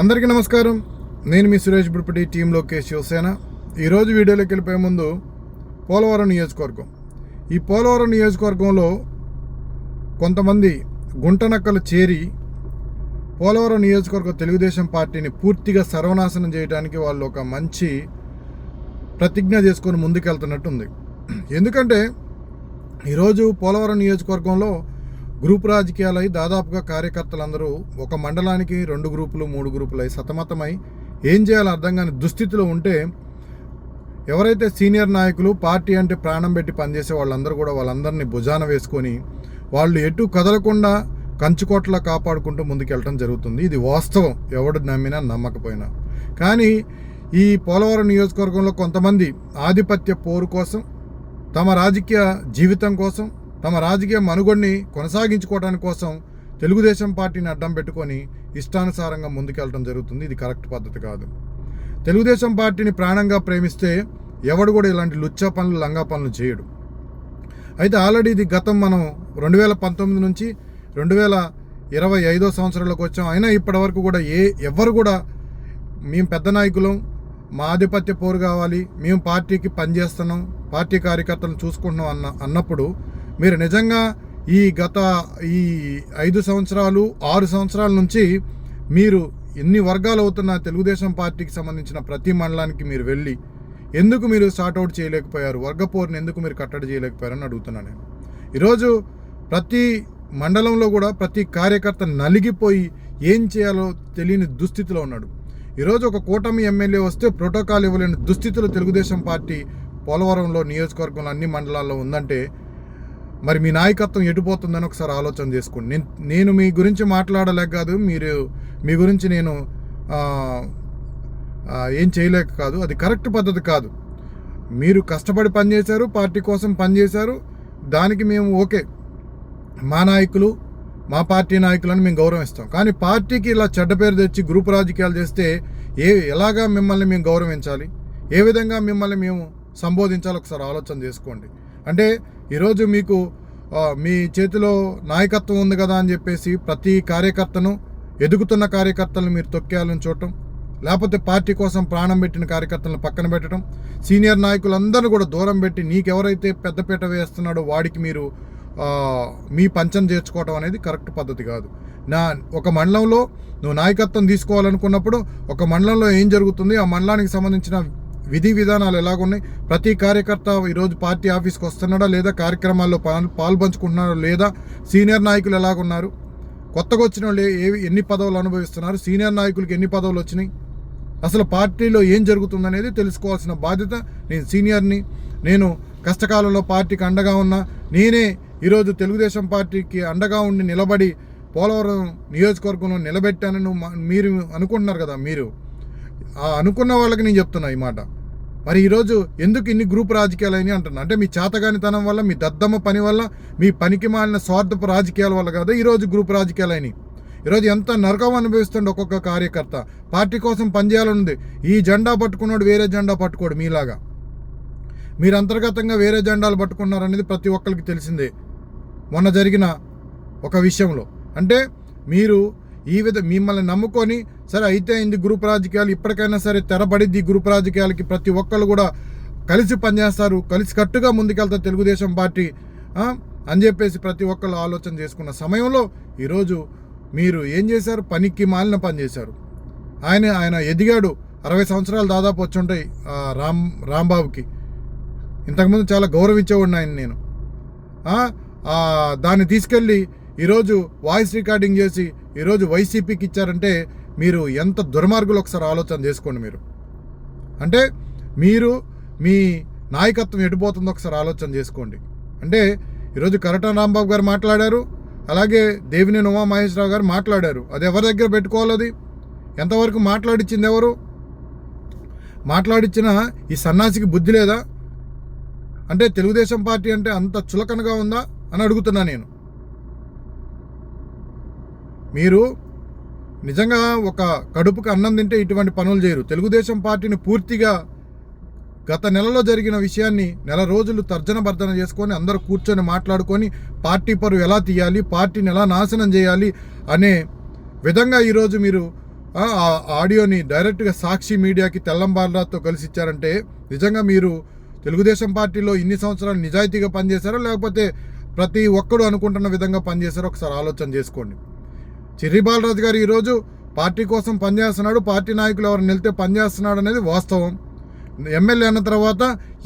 అందరికీ నమస్కారం. నేను మీ సురేష్ బుడిపటి టీంలోకి శివసేన. ఈరోజు వీడియోలోకి వెళ్ళిపోయే ముందు పోలవరం నియోజకవర్గం. ఈ పోలవరం నియోజకవర్గంలో కొంతమంది గుంటనక్కలు చేరి పోలవరం నియోజకవర్గ తెలుగుదేశం పార్టీని పూర్తిగా సర్వనాశనం చేయడానికి వాళ్ళు ఒక మంచి ప్రతిజ్ఞ చేసుకొని ముందుకెళ్తున్నట్టుంది. ఎందుకంటే ఈరోజు పోలవరం నియోజకవర్గంలో గ్రూప్ రాజకీయాలై దాదాపుగా కార్యకర్తలందరూ ఒక మండలానికి రెండు గ్రూపులు మూడు గ్రూపులు అయి సతమతమై ఏం చేయాలో అర్థం కాని దుస్థితిలో ఉంటే ఎవరైతే సీనియర్ నాయకులు పార్టీ అంటే ప్రాణం పెట్టి పనిచేసే వాళ్ళందరూ కూడా వాళ్ళందరినీ భుజాన వేసుకొని వాళ్ళు ఎటు కదలకుండా కంచుకోట్లా కాపాడుకుంటూ ముందుకెళ్ళటం జరుగుతుంది. ఇది వాస్తవం. ఎవడు నమ్మినా నమ్మకపోయినా. కానీ ఈ పోలవరం నియోజకవర్గంలో కొంతమంది ఆధిపత్య పోరు కోసం తమ రాజకీయ జీవితం కోసం తమ రాజకీయ మనుగొడిని కొనసాగించుకోవడానికి కోసం తెలుగుదేశం పార్టీని అడ్డం పెట్టుకొని ఇష్టానుసారంగా ముందుకెళ్ళడం జరుగుతుంది. ఇది కరెక్ట్ పద్ధతి కాదు. తెలుగుదేశం పార్టీని ప్రాణంగా ప్రేమిస్తే ఎవడు కూడా ఇలాంటి లుచ్చ పనులు లంగా పనులు చేయడు. అయితే ఆల్రెడీ ఇది గతం మనం రెండు వేల పంతొమ్మిది నుంచి రెండు వేల ఇరవై ఐదో సంవత్సరంలోకి వచ్చాం. అయినా ఇప్పటివరకు కూడా ఏ ఎవరు కూడా మేము పెద్ద నాయకులం మా ఆధిపత్య పోరు కావాలి మేము పార్టీకి పనిచేస్తున్నాం పార్టీ కార్యకర్తలను చూసుకుంటున్నాం అన్న అన్నప్పుడు మీరు నిజంగా ఈ గత ఈ ఐదు సంవత్సరాలు ఆరు సంవత్సరాల నుంచి మీరు ఎన్ని వర్గాలు అవుతున్న తెలుగుదేశం పార్టీకి సంబంధించిన ప్రతి మండలానికి మీరు వెళ్ళి ఎందుకు మీరు అవుట్ చేయలేకపోయారు? వర్గపోరుని ఎందుకు మీరు కట్టడి చేయలేకపోయారని అడుగుతున్నాను నేను. ఈరోజు ప్రతి మండలంలో కూడా ప్రతి కార్యకర్త నలిగిపోయి ఏం చేయాలో తెలియని దుస్థితిలో ఉన్నాడు. ఈరోజు ఒక కూటమి ఎమ్మెల్యే వస్తే ప్రోటోకాల్ ఇవ్వలేని దుస్థితిలో తెలుగుదేశం పార్టీ పోలవరంలో నియోజకవర్గంలో అన్ని మండలాల్లో ఉందంటే మరి మీ నాయకత్వం ఎటుపోతుందని ఒకసారి ఆలోచన చేసుకోండి. నేను నేను మీ గురించి మాట్లాడలేక కాదు మీరు మీ గురించి నేను ఏం చేయలేక కాదు అది కరెక్ట్ పద్ధతి కాదు. మీరు కష్టపడి పనిచేశారు పార్టీ కోసం పనిచేశారు దానికి మేము ఓకే. మా నాయకులు మా పార్టీ నాయకులను మేము గౌరవిస్తాం. కానీ పార్టీకి ఇలా చెడ్డ పేరు తెచ్చి గ్రూప్ రాజకీయాలు చేస్తే ఏ ఎలాగా మిమ్మల్ని మేము గౌరవించాలి? ఏ విధంగా మిమ్మల్ని మేము సంబోధించాలి? ఒకసారి ఆలోచన చేసుకోండి. అంటే ఈరోజు మీకు మీ చేతిలో నాయకత్వం ఉంది కదా అని చెప్పేసి ప్రతి కార్యకర్తను ఎదుగుతున్న కార్యకర్తలను మీరు తొక్కేయాలని చూడటం లేకపోతే పార్టీ కోసం ప్రాణం పెట్టిన కార్యకర్తలను పక్కన పెట్టడం సీనియర్ నాయకులందరూ కూడా దూరం పెట్టి నీకెవరైతే పెద్దపీట వేస్తున్నాడో వాడికి మీరు మీ పంచం చేర్చుకోవటం అనేది కరెక్ట్ పద్ధతి కాదు. నా ఒక మండలంలో నువ్వు నాయకత్వం తీసుకోవాలనుకున్నప్పుడు ఒక మండలంలో ఏం జరుగుతుంది? ఆ మండలానికి సంబంధించిన విధి విధానాలు ఎలాగున్నాయి? ప్రతి కార్యకర్త ఈరోజు పార్టీ ఆఫీస్కి వస్తున్నాడా లేదా కార్యక్రమాల్లో పాల్ పాల్పంచుకుంటున్నాడా లేదా? సీనియర్ నాయకులు ఎలాగున్నారు? కొత్తగా వచ్చిన వాళ్ళు ఏవి ఎన్ని పదవులు అనుభవిస్తున్నారు? సీనియర్ నాయకులకి ఎన్ని పదవులు వచ్చినాయి? అసలు పార్టీలో ఏం జరుగుతుందనేది తెలుసుకోవాల్సిన బాధ్యత నేను సీనియర్ని నేను కష్టకాలంలో పార్టీకి అండగా ఉన్నా నేనే ఈరోజు తెలుగుదేశం పార్టీకి అండగా ఉండి నిలబడి పోలవరం నియోజకవర్గంలో నిలబెట్టానని మీరు అనుకుంటున్నారు కదా మీరు. అనుకున్న వాళ్ళకి నేను చెప్తున్నా ఈ మాట. మరి ఈరోజు ఎందుకు ఇన్ని గ్రూప్ రాజకీయాలు అయినాయి అంటున్నా? అంటే మీ చేతగానితనం వల్ల మీ దద్దమ్మ పని వల్ల మీ పనికి మాలిన స్వార్థపు రాజకీయాల వల్ల కదా ఈరోజు గ్రూప్ రాజకీయాలు అయినాయి ఈరోజు ఎంత నరకం అనుభవిస్తుండే ఒక్కొక్క కార్యకర్త. పార్టీ కోసం పనిచేయాలనుంది ఈ జెండా పట్టుకున్నాడు వేరే జెండా పట్టుకోడు మీలాగా. మీరు అంతర్గతంగా వేరే జెండాలు పట్టుకున్నారనేది ప్రతి ఒక్కరికి తెలిసిందే. మొన్న జరిగిన ఒక విషయంలో. అంటే మీరు ఈ విధ మిమ్మల్ని నమ్ముకొని సరే అయితే ఇంది గ్రూప్ రాజకీయాలు ఇప్పటికైనా సరే తెరబడిద్ది గ్రూప్ రాజకీయాలకి ప్రతి ఒక్కళ్ళు కూడా కలిసి పనిచేస్తారు కలిసి కట్టుగా ముందుకెళ్తారు తెలుగుదేశం పార్టీ అని చెప్పేసి ప్రతి ఒక్కళ్ళు ఆలోచన చేసుకున్న సమయంలో ఈరోజు మీరు ఏం చేశారు? పనికి మాలిన పని చేశారు. ఆయన ఆయన ఎదిగాడు అరవై సంవత్సరాలు దాదాపు వచ్చి ఉంటాయి రామ్ రాంబాబుకి. ఇంతకుముందు చాలా గౌరవించేవాడిని ఆయన నేను. దాన్ని తీసుకెళ్ళి ఈరోజు వాయిస్ రికార్డింగ్ చేసి ఈరోజు వైసీపీకి ఇచ్చారంటే మీరు ఎంత దుర్మార్గులు ఒకసారి ఆలోచన చేసుకోండి మీరు. అంటే మీరు మీ నాయకత్వం ఎటుపోతుందో ఒకసారి ఆలోచన చేసుకోండి. అంటే ఈరోజు కరటం రాంబాబు గారు మాట్లాడారు అలాగే దేవినేని ఉమామహేశ్వరరావు గారు మాట్లాడారు. అది ఎవరి దగ్గర పెట్టుకోవాలి అది? ఎంతవరకు మాట్లాడిచ్చింది ఎవరు? మాట్లాడిచ్చిన ఈ సన్నాసికి బుద్ధి లేదా? అంటే తెలుగుదేశం పార్టీ అంటే అంత చులకనగా ఉందా? అని అడుగుతున్నా నేను. మీరు నిజంగా ఒక కడుపుకు అన్నం తింటే ఇటువంటి పనులు చేయరు. తెలుగుదేశం పార్టీని పూర్తిగా గత నెలలో జరిగిన విషయాన్ని నెల రోజులు తర్జన భర్జన చేసుకొని అందరూ కూర్చొని మాట్లాడుకొని పార్టీ పరువు ఎలా తీయాలి పార్టీని ఎలా నాశనం చేయాలి అనే విధంగా ఈరోజు మీరు ఆ ఆడియోని డైరెక్ట్గా సాక్షి మీడియాకి తెల్లంబాలరాతో కలిసి ఇచ్చారంటే నిజంగా మీరు తెలుగుదేశం పార్టీలో ఇన్ని సంవత్సరాలు నిజాయితీగా పనిచేశారో? లేకపోతే ప్రతి ఒక్కడు అనుకుంటున్న విధంగా పనిచేశారో? ఒకసారి ఆలోచన చేసుకోండి. చిర్రి బాలరాజు గారు ఈరోజు పార్టీ కోసం పనిచేస్తున్నాడు. పార్టీ నాయకులు ఎవరు నిలితే పనిచేస్తున్నాడు అనేది వాస్తవం. ఎమ్మెల్యే అన్న తర్వాత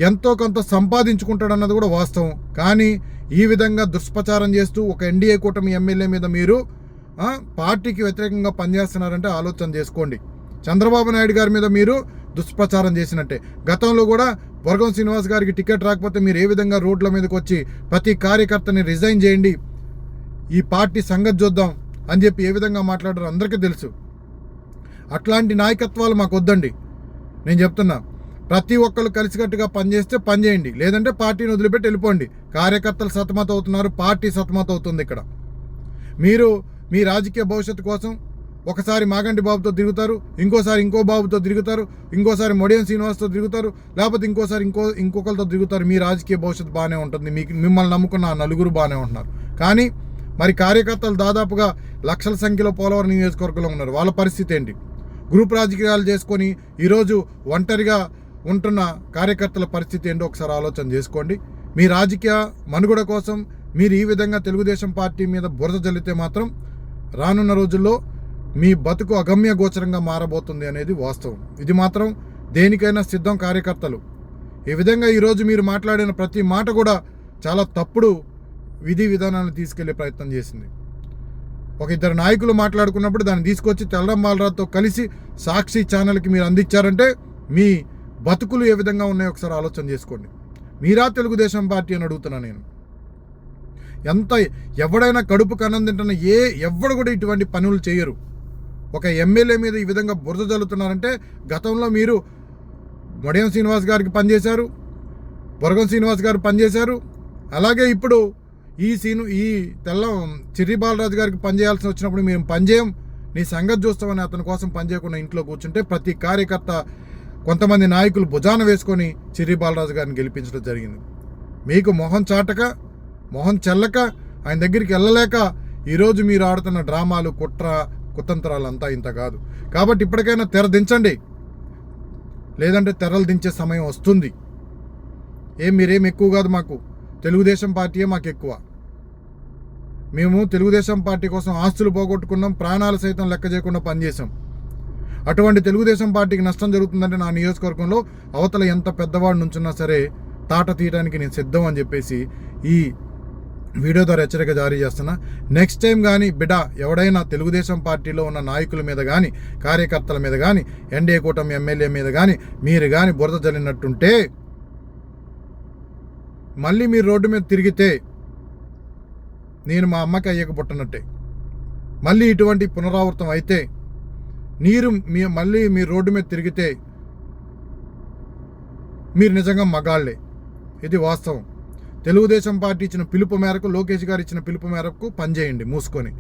ఎంతో కొంత సంపాదించుకుంటాడు అన్నది కూడా వాస్తవం. కానీ ఈ విధంగా దుష్ప్రచారం చేస్తూ ఒక ఎన్డీఏ కూటమి ఎమ్మెల్యే మీద మీరు పార్టీకి వ్యతిరేకంగా పనిచేస్తున్నారంటే ఆలోచన చేసుకోండి. చంద్రబాబు నాయుడు గారి మీద మీరు దుష్ప్రచారం చేసినట్టే. గతంలో కూడా వర్గం శ్రీనివాస్ గారికి టికెట్ రాకపోతే మీరు ఏ విధంగా రోడ్ల మీదకి వచ్చి ప్రతి కార్యకర్తని రిజైన్ చేయండి. ఈ పార్టీ సంగతి చూద్దాం. అని చెప్పి ఏ విధంగా మాట్లాడారో అందరికీ తెలుసు. అట్లాంటి నాయకత్వాలు మాకు వద్దండి. నేను చెప్తున్నా ప్రతి ఒక్కరు కలిసికట్టుగా పనిచేస్తే పనిచేయండి లేదంటే పార్టీని వదిలిపెట్టి వెళ్ళిపోండి. కార్యకర్తలు సతమత అవుతున్నారు పార్టీ సతమత అవుతుంది ఇక్కడ. మీరు మీ రాజకీయ భవిష్యత్తు కోసం ఒకసారి మాగంటి బాబుతో తిరుగుతారు ఇంకోసారి ఇంకో బాబుతో తిరుగుతారు ఇంకోసారి మొడియం శ్రీనివాస్తో తిరుగుతారు లేకపోతే ఇంకోసారి ఇంకో ఇంకొకరితో తిరుగుతారు. మీ రాజకీయ భవిష్యత్తు బాగానే ఉంటుంది. మీకు మిమ్మల్ని నమ్ముకున్న నలుగురు బాగానే ఉంటున్నారు. కానీ మరి కార్యకర్తలు దాదాపుగా లక్షల సంఖ్యలో పోలవరం నియోజకవర్గంలో ఉన్నారు. వాళ్ళ పరిస్థితి ఏంటి? గ్రూప్ రాజకీయాలు చేసుకొని ఈరోజు ఒంటరిగా ఉంటున్న కార్యకర్తల పరిస్థితి ఏంటో ఒకసారి ఆలోచన చేసుకోండి. మీ రాజకీయ మనుగడ కోసం మీరు ఈ విధంగా తెలుగుదేశం పార్టీ మీద బురద జల్లితే మాత్రం రానున్న రోజుల్లో మీ బతుకు అగమ్య గోచరంగా మారబోతుంది అనేది వాస్తవం. ఇది మాత్రం దేనికైనా సిద్ధం కార్యకర్తలు. ఈ విధంగా ఈరోజు మీరు మాట్లాడిన ప్రతి మాట కూడా చాలా తప్పుడు విధి విధానాన్ని తీసుకెళ్ళే ప్రయత్నం చేసింది. ఒక ఇద్దరు నాయకులు మాట్లాడుకున్నప్పుడు దాన్ని తీసుకొచ్చి తెల్లం బాలరాతో కలిసి సాక్షి ఛానల్కి మీరు అందించారంటే మీ బతుకులు ఏ విధంగా ఉన్నాయో ఒకసారి ఆలోచన చేసుకోండి. మీరా తెలుగుదేశం పార్టీ అని అడుగుతున్నా నేను. ఎంత ఎవడైనా కడుపు కన్నం తింటున్న ఏ ఎవడు కూడా ఇటువంటి పనులు చేయరు. ఒక ఎమ్మెల్యే మీద ఈ విధంగా బురద జల్లుతున్నారంటే గతంలో మీరు మొడియం శ్రీనివాస్ గారికి పనిచేశారు బొరగం శ్రీనివాస్ గారు పనిచేశారు అలాగే ఇప్పుడు ఈ సీను ఈ తెల్ల చిర్రి బాలరాజు గారికి పనిచేయాల్సి వచ్చినప్పుడు మేము పనిచేయం నీ సంగతి చూస్తామని అతని కోసం పనిచేయకుండా ఇంట్లో కూర్చుంటే ప్రతి కార్యకర్త కొంతమంది నాయకులు భుజాన వేసుకొని చిర్రి బాలరాజు గారిని గెలిపించడం జరిగింది. మీకు మొహం చాటక మొహం చెల్లక ఆయన దగ్గరికి వెళ్ళలేక ఈరోజు మీరు ఆడుతున్న డ్రామాలు కుట్ర కుతంత్రాలు అంతా ఇంత కాదు. కాబట్టి ఇప్పటికైనా తెర దించండి. లేదంటే తెరలు దించే సమయం వస్తుంది. ఏం మీరేం ఎక్కువ కాదు మాకు. తెలుగుదేశం పార్టీయే మాకు ఎక్కువ మేము తెలుగుదేశం పార్టీ కోసం ఆస్తులు పోగొట్టుకున్నాం ప్రాణాలు సైతం లెక్క చేయకుండా పనిచేసాం అటువంటి తెలుగుదేశం పార్టీకి నష్టం జరుగుతుందంటే నా నియోజకవర్గంలో అవతల ఎంత పెద్దవాడు నుంచున్నా సరే తాట తీయడానికి నేను సిద్ధం అని చెప్పేసి ఈ వీడియో ద్వారా హెచ్చరిక జారీ చేస్తున్నా. నెక్స్ట్ టైం కానీ బిడ ఎవడైనా తెలుగుదేశం పార్టీలో ఉన్న నాయకుల మీద కానీ కార్యకర్తల మీద కానీ ఎన్డీఏ కూటమి ఎమ్మెల్యే మీద కానీ మీరు కానీ బురద జల్లినట్టుంటే మళ్ళీ మీరు రోడ్డు మీద తిరిగితే నేను మా అమ్మకి అయ్యక పుట్టనట్టే. మళ్ళీ ఇటువంటి పునరావృతం అయితే నీరు మీ మళ్ళీ మీ రోడ్డు మీద తిరిగితే మీరు నిజంగా మగాళ్ళే. ఇది వాస్తవం. తెలుగుదేశం పార్టీ ఇచ్చిన పిలుపు మేరకు లోకేష్ గారు ఇచ్చిన పిలుపు మేరకు పనిచేయండి మూసుకొని.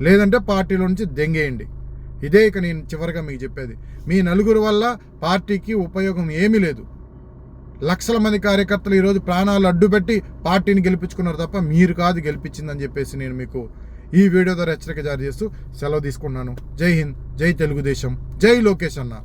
లేదంటే పార్టీలో నుంచి దెంగేయండి. ఇదే ఇక నేను చివరిగా మీకు చెప్పేది. మీ నలుగురు వల్ల పార్టీకి ఉపయోగం ఏమీ లేదు. లక్షల మంది కార్యకర్తలు ఈరోజు ప్రాణాలు అడ్డుపెట్టి పార్టీని గెలిపించుకున్నారు తప్ప మీరు కాదు గెలిపించిందని చెప్పేసి నేను మీకు ఈ వీడియో ద్వారా హెచ్చరిక జారీ చేస్తూ సెలవు తీసుకున్నాను. జై హింద్ జై తెలుగుదేశం జై లోకేష్ అన్నా.